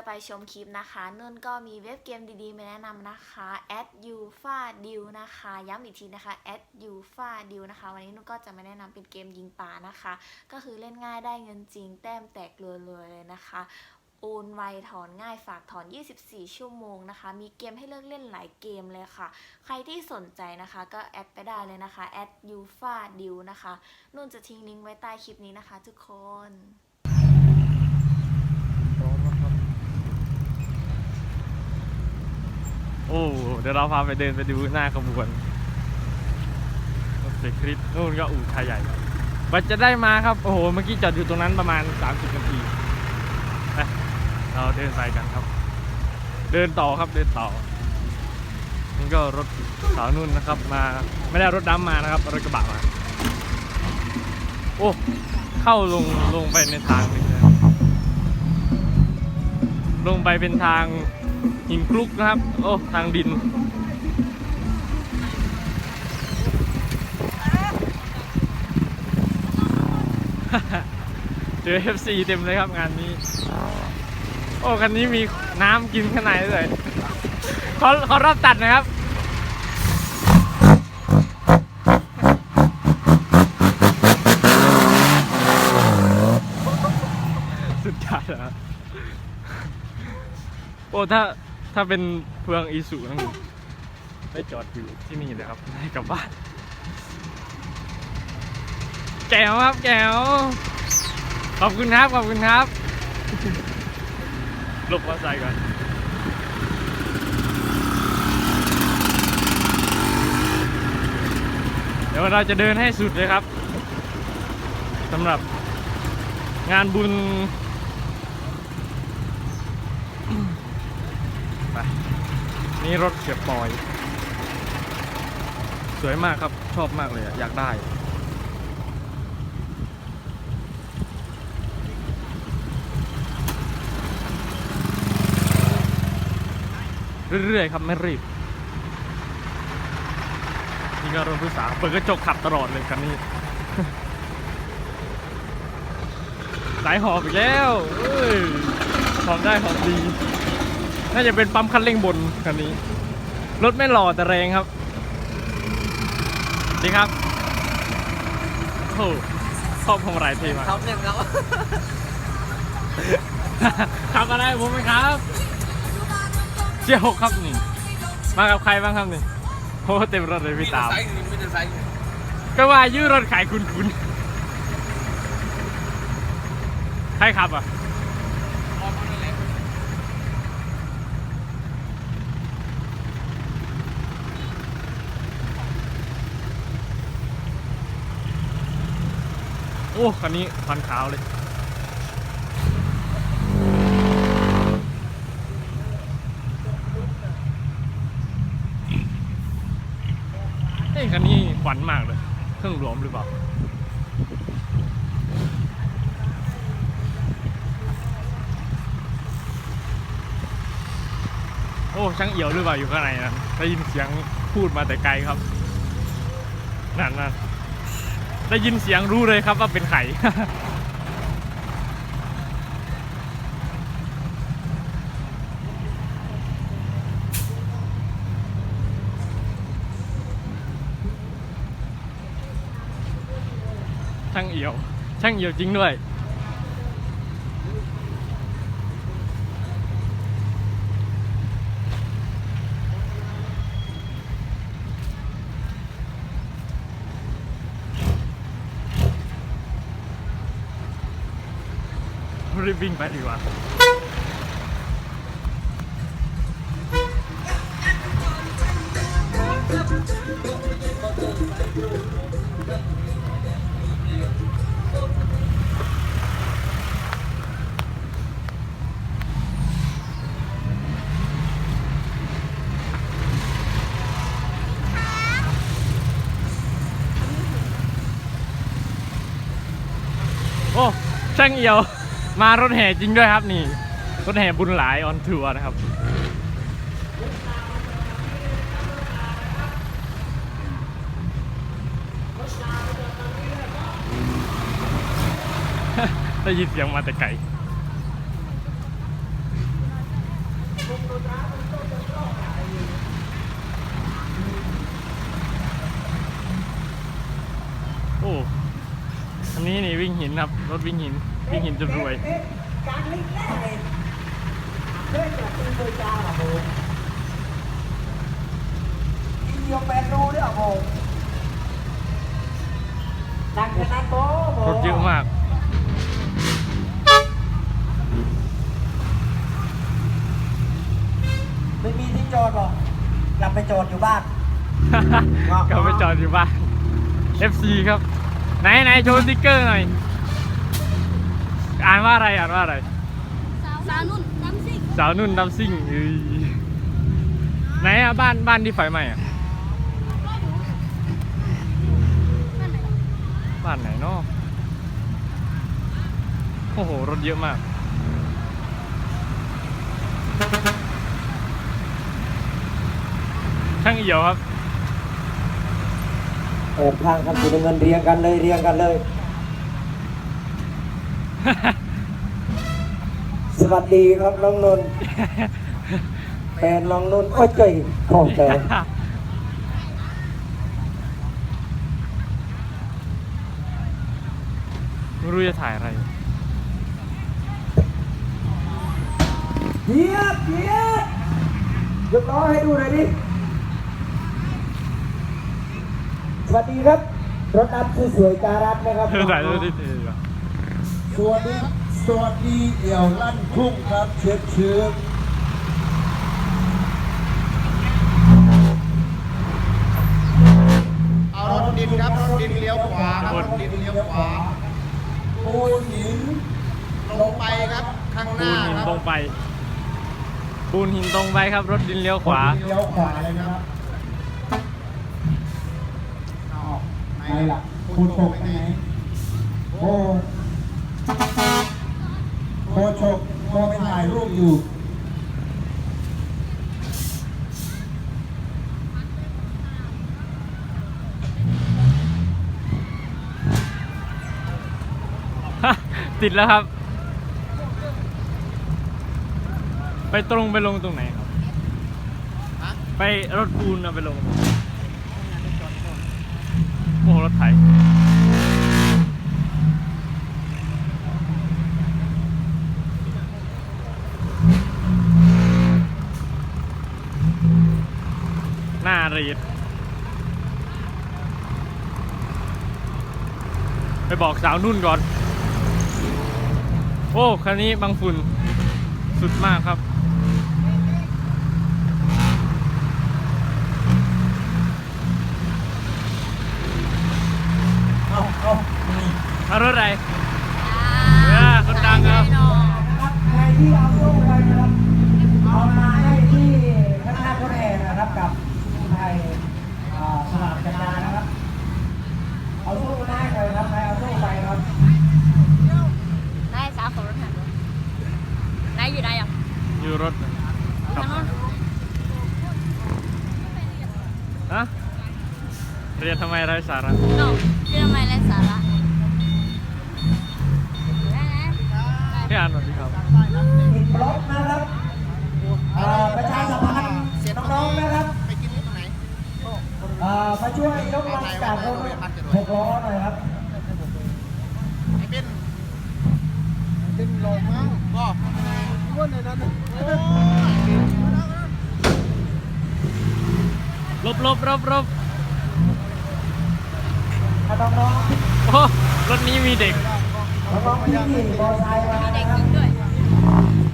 จะไปชมคลิปนะคะนุ่นก็มีเว็บเกมดีๆ มาแนะนำนะคะ at u f a d e a l นะคะ ย้ำอีกทีนะคะ at u f a d e a l นะคะ วันนี้นุ่นก็จะมาแนะนำเป็นเกมยิงปลานะคะ ก็คือเล่นง่ายได้เงินจริง แต้มแตกเลยๆเลยนะคะโอนไวถอนง่ายฝากถอน 24 ชั่วโมงนะคะ มีเกมให้เลือกเล่นหลายเกมเลยค่ะ ใครที่สนใจนะคะก็แอดไปได้เลยนะคะ at u f a d e a l นะคะนุ่นจะทิ้งลิงก์ไว้ใต้คลิปนี้นะคะทุกคนพร้อมแล้วครับ โอ้เดี๋ยวเราพาไปเดินไปดูหน้าขบวนรถไฟคริสนู่นก็อู่ไทยใหญ่บัตจะได้มาครับ โอ้โห เมื่อกี้จอดอยู่ตรงนั้นประมาณ 30นาทีไปเราเดินไปกันครับ เดินต่อครับเดินต่อนี่ก็รถสาวนุ่นนะครับมาไม่ได้รถดำมานะครับรถกระบะมาโอ้เข้าลงลงไปในทางนี้เลยลงไปเป็นทาง หินคลุกนะครับ โอ้ ทางดิน เจอ FC เต็มเลยครับงานนี้ โอ้คันนี้มีน้ำกินข้างในด้วยเขาเขารอบตัดนะครับสุดยอดแล้วโอ้ถ้า ถ้าเป็นเพืองอีสุนั่นไม่จอดอยู่ที่นี่เลยครับให้กลับบ้านแก้วครับแก้วขอบคุณครับ ขอบคุณครับหลบมอเตอร์ไซค์ก่อนเดี๋ยวเราจะเดินให้สุดเลยครับสำหรับงานบุญ ไปนี่รถเสียบปอย สวยมากครับชอบมากเลยอยากได้เรื่อยๆครับไม่รีบนี่ก็รถผู้สาวเปิดกระจกขับตลอดเลยคันนี้สายหอบอีกแล้วเอ้ยหอบได้หอบดี น่าจะเป็นปั๊มคันเร่งบนคันนี้ รถไม่หล่อแต่แรงครับดีครับโอ้ชอบพวงมาลัยเท่มากครับเนี่ยครับขับอะไรผมไหมครับ เจียวครับนี่ มากับใครบ้างครับนี่โอ้เต็มรถเลยพี่ตามไซส์หนึ่งมีแต่ไซส์หนึ่งก็ว่ายื้อรถขายคุณคุณใครขับอะ พอมาเลยแหละ โอ้คันนี้ควันขาวเลยเอ้คันนี้ควันมากเลย เครื่องรวมหรือเปล่าโอ้ช่างเอี่ยวหรือเปล่าอยู่ข้างในนะได้ยินเสียงพูดมาแต่ไกลครับนั่นนั่น ได้ยินเสียงรู้เลยครับว่าเป็นไข่ช่างเอี่ยว ช่างเอี่ยวจริงด้วย รีบวิ่งไปดีกว่าโอ้ช่างเอี่ยว มารถแห่จริงด้วยครับนี่ รถแห่บุญหลายออนทัวร์นะครับ ได้ยินเสียงมาแต่ไกลโอ้อันนี้นี่วิ่งหินครับ รถวิ่งหิน วิ่งหินจนรวยการลิงแรกเลยเพื่อนจากตีนโดยจ้าอะโบกินเดียวแปดโลด้วยอะโบดังขนาดโบโบรถเยอะมากไม่มีที่จอดหรอกกลับไปจอดอยู่บ้านก็ไปจอดอยู่บ้าน FC ครับ ไหนไหนโชว์สติ๊กเกอร์หน่อย อ่านว่าอะไรอ่านว่าอะไร สาวนุ่นน้ำซิ่งสาวนุ่นดำซิ่งเอ้ยไหนอะบ้านบ้านที่ไฟไหม้อะนั่นไหนบ้านไหนเนาะโอ้โห รถเยอะมาก ช่างเอี่ยวครับเปิดทางคันสีน้ำเงินเรียงกันเลยเรียงกันเลย สวัสดีครับน้องนนท์แฟนน้องนนท์โอ้ยเจ๋ยของแกไม่รู้จะถ่ายอะไรเยียบเยียบยกล้อให้ดูหน่อยดิ สวัสดีครับ รถดำสวยๆการัดนะครับเธอถ่ายรูปที่เธอเหรอ สวัสดีสวัสดีเอี่ยวลั่นทุ่งครับเชิญเชิญเอารถดินครับรถดินเลี้ยวขวาครับรถดินเลี้ยวขวาปูหินลงไปครับข้างหปูน้านหินครับตรงไป ปูนหินตรงไปครับ รถดินเลี้ยวขวา เลี้ยวขวาเลยนะครับเอาไหนล่ะคุณตกไปไหนโอ้ โคชกโคไปถ่ายรูปอยู่ติดแล้วครับ ไปตรงไปลงตรงไหนครับ ไปรถปูนเอาไปลงโอ้โหรถไถ หน้าเรียดไปบอกสาวนุ่นก่อน โอ้ คันนี้บางฝุ่นสุดมากครับ เอาเอามารถอะไร เออคนดังครับ ครับใครที่เอาลูกไปนะครับ เอามาให้ที่ข้างหน้าคนแห่นะครับกับไทยอ่าสนามจักรยานนะครับ เอาลูกมาให้เลยครับใครเอาลูกไปครับ นายสาวของรถหันรถนายอยู่ไหนอะ อยู่รถครับ ทางนู้น ฮะเรียนทำไมไร้สาระโน่ที่ทำไมไร้สาระได้ไหมพี่อ่านสวัสดีครับติดบล็อกนะครับอ่าประชาสัมพันธ์น้องๆนะครับไปกินที่ตรงไหนอ่ามาช่วยยกลังจากรถหกล้อหน่อยครับไอ้เบนดินลงมั้งก็อ้วนในนั้นน่ะโอ้ ลบลบลบลบถ้าน้องโอ้รถนี้มีเด็กๆน้องๆที่ขี่มอเตอร์ไซค์มามีเด็นะกครับหญิงด้วย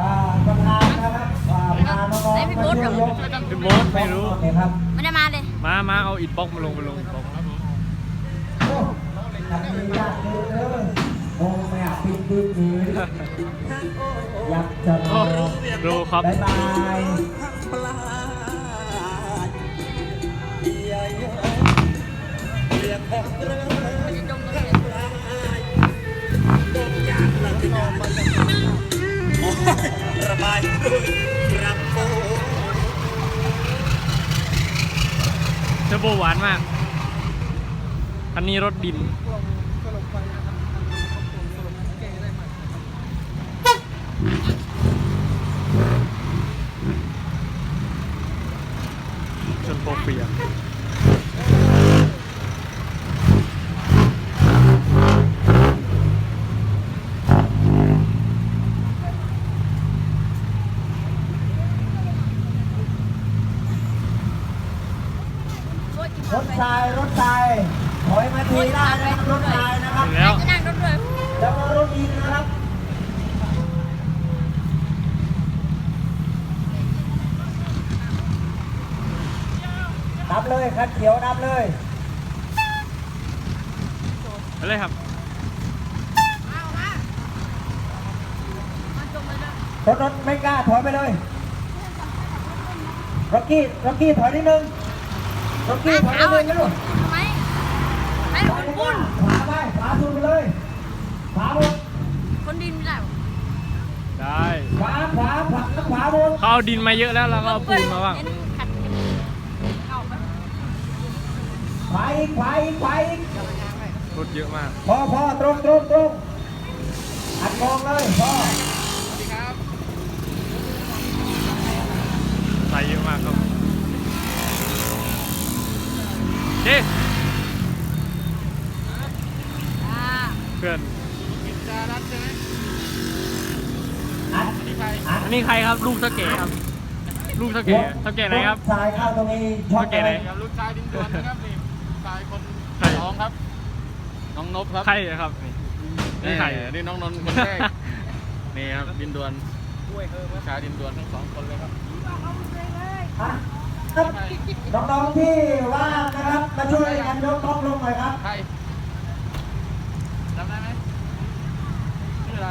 อ่าประธานนะครับอ่าพาน้องๆมาช่วยยกพี่โบ๊ทไม่รู้โอเคครับไม่ได้มาเลยมามาเอาอิดบล็อกมาลงมาลงอิฐบล็อกโอ้ทำดียากเลยเด้อโอ้ไม่อยากปิดปิดนี้อยากจะรโอ้อดูครับ บ๊ายบาย โบหวานมาก อันนี้รถดิน ชนโปเปีย นาทีได้นะครับรถนายนะครับ ถึงแล้ว จะนั่งรถด้วย แล้วก็รถอินนะครับดับเลยคันเขียวดับเลย ไป เลยครับรถรถไม่กล้าถอยไปเลยร็อกกี้ร็อกกี้ถอยนิดนึงร็อกกี้ถอยนิดนึงนะลูกทำไมให้ถคอยนไปปุ้นขวาไปขวาสุดไปเลยขวาบนคนดินไม่ได้หรอได้ขวาขวาขวาขวาบนเขาเอาดินมาเยอะแล้วเราก็เอาปูนมาบ้างเห็นขัดเอาไปขวาอีกขวาอีกขวาอีก รถเยอะมากพอพอตรงตรงตรงอัดกองเลยพอใส่เยอะมากครับเจ๊อ่าเพื่อนอัดอัดอันนี้ใครครับลูกเท่าแก่ครับลูกเท่าแก่เท่าแก่ไหนครับสายเข้าตรงนี้ช็อตเท่าแก่ไหนครับลูกชายดินดวนนะครับนี่ชายคน ใคร น้องครับ น้องนบครับใครครับนี่นี่ใครนี่น้องนนท์คนแรก นี่ครับดินดวนชายดินดวนทั้งสองคนเลยครับอะครับน้องๆที่ว่างนะครับ มาช่วยกันยกท็อปลงหน่อยครับ ใครจำได้ไหมชื่ออะไร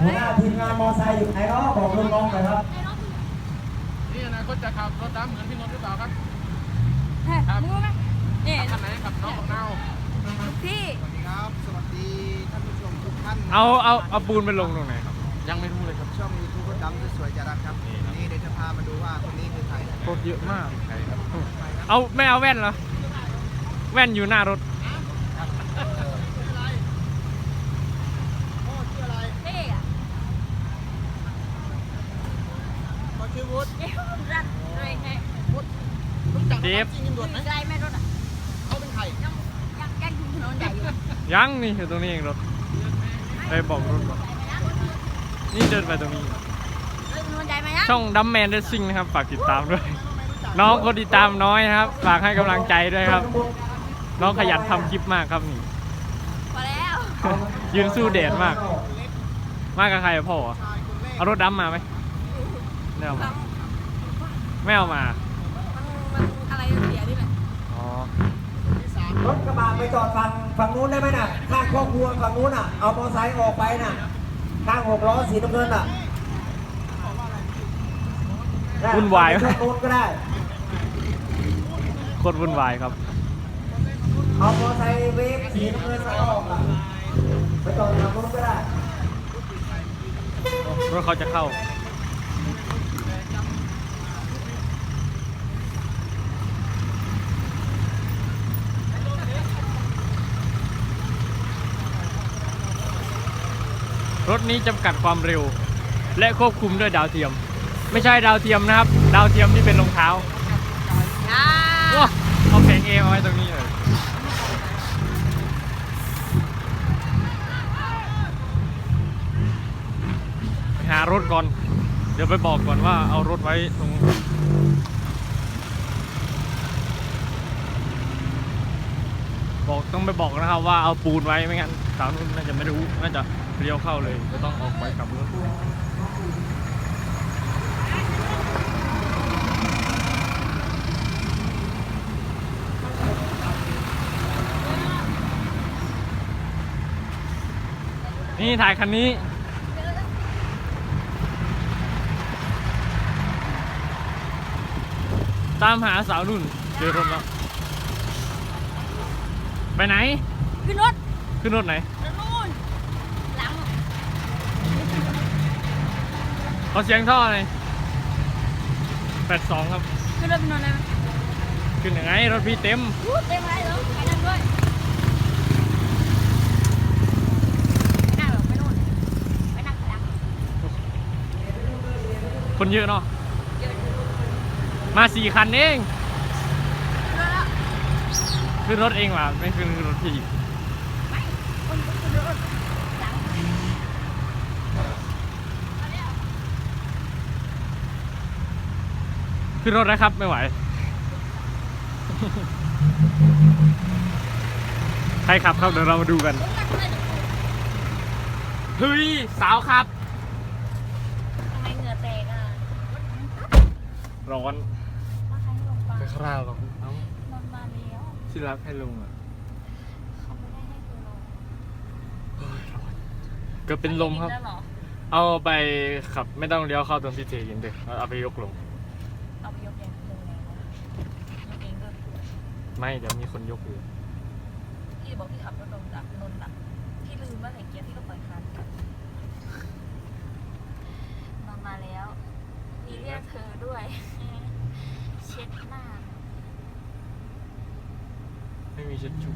หัวหน้าทีมงานมอไซค์อยู่ไหนเนาะบอกน้องๆหน่อยครับ นี่อนาคตจะขับรถดำเหมือนพี่นนท์หรือเปล่าครับเฮ้ยมึงรู้ไหม นี่ขับคันไหนขับน้องของเน่าพี่สวัสดีครับ สวัสดีท่านผู้ชมทุกท่านเอาเอาเอาปูนไปลงตรงไหนครับ ยังไม่รู้เลยครับช่องยูทูบรถดำสวยๆจะรักครับนี่เดี๋ยวจะพามาดูว่าคนนี้คือใครรถเยอะมาก เอาไม่เอาแว่นเหรอ แว่นอยู่หน้ารถพี่อะเขาชื่อวุฒิเดี๋ยวรัดเลยให้รู้จักเดฟจริงตำรวจไหมใจไม่รถอะ เขาเป็นใคร ยังยัง ยังอยู่ถนนใหญ่อยู่ยังนี่อยู่ตรงนี้เองรถไปบอกรถก่อนนี่เดินไปตรงนี้เฮ้ยถนนใหญ่ไหมยังช่องดัมแมนเดซิ่งนะครับ ฝากติดตามด้วย น้องคนติดตามน้อยนะครับ ฝากให้กำลังใจด้วยครับ น้องขยันทำคลิปมากครับนี่พอแล้ว ยืนสู้แดดมาก มากกับใครอะพ่ออะเอารถดำมาไหมไม่เอามาไม่เอามา มันมันอะไรเสียนี่แหละ อ๋อ รถกระบะไปจอดฝั่งฝั่งนู้นได้ไหมน่ะข้างครอบครัวฝั่งนู้นน่ะ เอามอไซค์ออกไปน่ะข้างหกล้อสีน้ำเงินน่ะวุ่นวายไปช่องนู้นก็ได้ โคตรวุ่นวายครับ เอามอไซค์เวฟสีน้ำเงินมาออกอะไปจอดฝั่งนู้นก็ได้ รถเขาจะเข้า รถนี้จำกัดความเร็ว และควบคุมด้วยดาวเทียม ไม่ใช่ดาวเทียมนะครับ ดาวเทียมที่เป็นรองเท้าอ่าว้าเอาแผงเอมาไว้ตรงนี้เลยไปหารถก่อน เดี๋ยวไปบอกก่อนว่าเอารถไว้ตรงบอกต้องไปบอกนะครับว่าเอาปูนไว้ไม่งั้น สาวนุ่นน่าจะไม่รู้น่าจะเลี้ยวเข้าเลยจะต้องออกไปกลับรถนี่ถ่ายคันนี้ตามหาสาวนุ่นเจอรถแล้วไปไหน ขึ้นรถ ขึ้นรถไหนไปนู่นหลังขอเสียงท่อหน่อยแปดสองครับ ขึ้นรถไปนอนได้ไหมขึ้นยังไงรถพี่เต็ม อู้เต็มอะไรเหรอไปนั่งด้วยไปนั่งเหรอไปนู่นไปนั่งข้างหลังคนเยอะเนาะ เยอะอยู่มาสี่คันเอง ขึ้นรถแล้ว ขึ้นรถเองว่ะไม่ขึ้นรถพี่ไม่คนขึ้นรถหลัง ขึ้นรถนะครับ ไม่ไหว ใครขับครับเดี๋ยวเรามาดูกัน เฮ้ย สาวครับ ทำไมเหงื่อแตกอะร้อนว่าใครให้ลงไปไปคราวหรอกเอ้านอนมาแล้วที่รักให้ลงอะเขาไม่ได้ให้คือลงก็เป็นลมครับ แล้วเหรอเอาไปขับไม่ต้องเลี้ยวเข้าตรงที่เทยินเด็กเอาไปยกลง เอาไปยกเองลงแล้วยกเองก็ไม่เดี๋ยวมีคนยกอยู่พี่บอกพี่ขับรถลงจากนนท์อะพี่ลืมว่าใส่เกียร์พี่ก็ปล่อยคันนอนมาแล้ว มีเรียกเธอด้วย เช็ดหน้า ไม่มีเช็ดชู